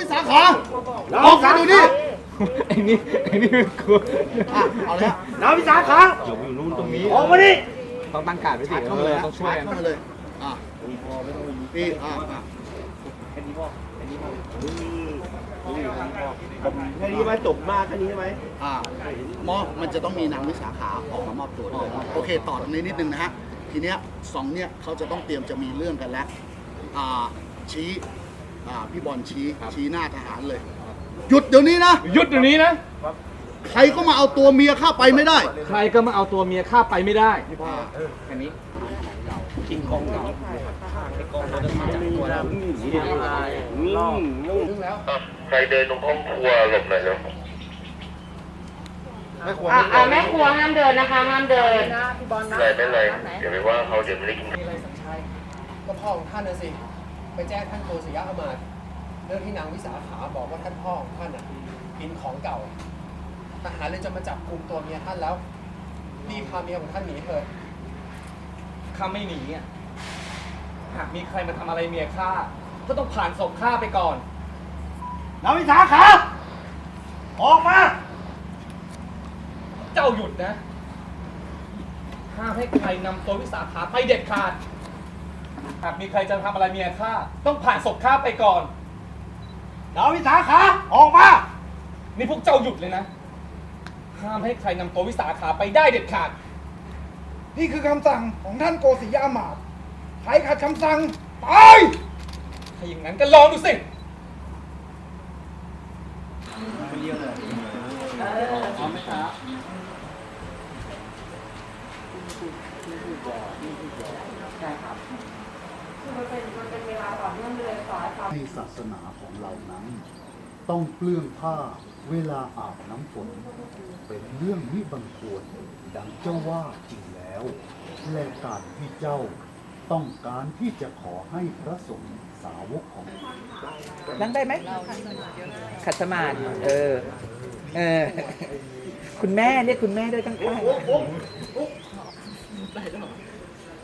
วิสาขาออกมาดูนี่ไอ้นี่ไอ้นี่มันกลัวอะเอาเลยนายวิสาขาอยู่นู้นตรงนี้ออกมาดิต้องตั้งการไว้สิเข้ามาเลยต้องช่วยกันเข้ามาเลยอะพี่อะอะแค่นี้ไหมจบมากแค่นี้ไหมอะมอบมันจะต้องมีนางวิสาขาออกมามอบตัวด้วยโอเคต่อตรงนี้นิดนึงนะฮะทีเนี้ยสองเนี่ยเขาจะต้องเตรียมจะมีเรื่องกันแล้วอ่าชี้ อ่าพี่บอลชี้ชี้หน้าทหารเลย หยุดเดี๋ยวนี้นะ หยุดเดี๋ยวนี้นะ ใครก็มาเอาตัวเมียข้าไปไม่ได้ ใครก็มาเอาตัวเมียข้าไปไม่ได้แค่นี้ใครเดินตรงห้องครัวหลบหน่อยเร็วอะอะแม่ครัวห้ามเดินนะคะห้ามเดินอะไรไม่เป็นไรเดี๋ยวไปว่าเขาเดี๋ยวไม่ได้กินก็พ่อของท่านนะสิ ไปแจ้งท่านโกศยะอมาตย์เรื่องที่นางวิสาขาบอกว่าท่านพ่อของท่านอะกินของเก่าทหารเลยจะมาจับกลุ่มตัวเมียท่านแล้วรีบพาเมียของท่านหนีเถิดข้าไม่หนีอะหากมีใครมาทำอะไรเมียข้าก็ต้องผ่านศพข้าไปก่อน นายวิสาขา ออกมา เจ้าหยุดนะ ห้ามให้ใครนำตัววิสาขาไปเด็ดขาด หากมีใครจะทำอะไรเมียข้าต้องผ่านศพข้าไปก่อนนายวิสาขาออกมา นี่พวกเจ้าหยุดเลยนะ ห้ามให้ใครนำตัววิสาขาไปได้เด็ดขาด นี่คือคำสั่งของท่านโกศิยามาตย์ใครขัดคำสั่งตายถ้าอย่างนั้นก็ลองดูสิ ในศาสนาของเรานั้น ต้องเปลื้องผ้าเวลาอาบน้ำฝน เป็นเรื่องมิบังควรดังเจ้าว่าจริงแล้ว และการที่เจ้าต้องการที่จะขอให้พระสงฆ์สาวกของ นั่งได้ไหมขัดสมาธิเออ เออ คุณแม่เรียกคุณแม่ด้วยข้างๆ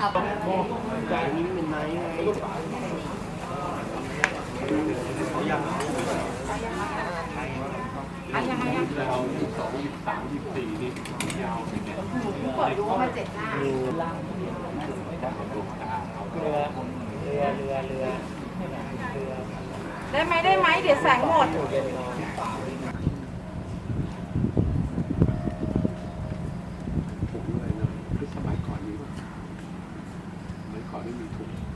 อะไรยังไงยาว22 23นิดยาว20นิดเปิดรูมาเจ็ดแล้วเรือเรือเรือเรือได้ไหมได้ไหมเดี๋ยวแสงหมด I mean.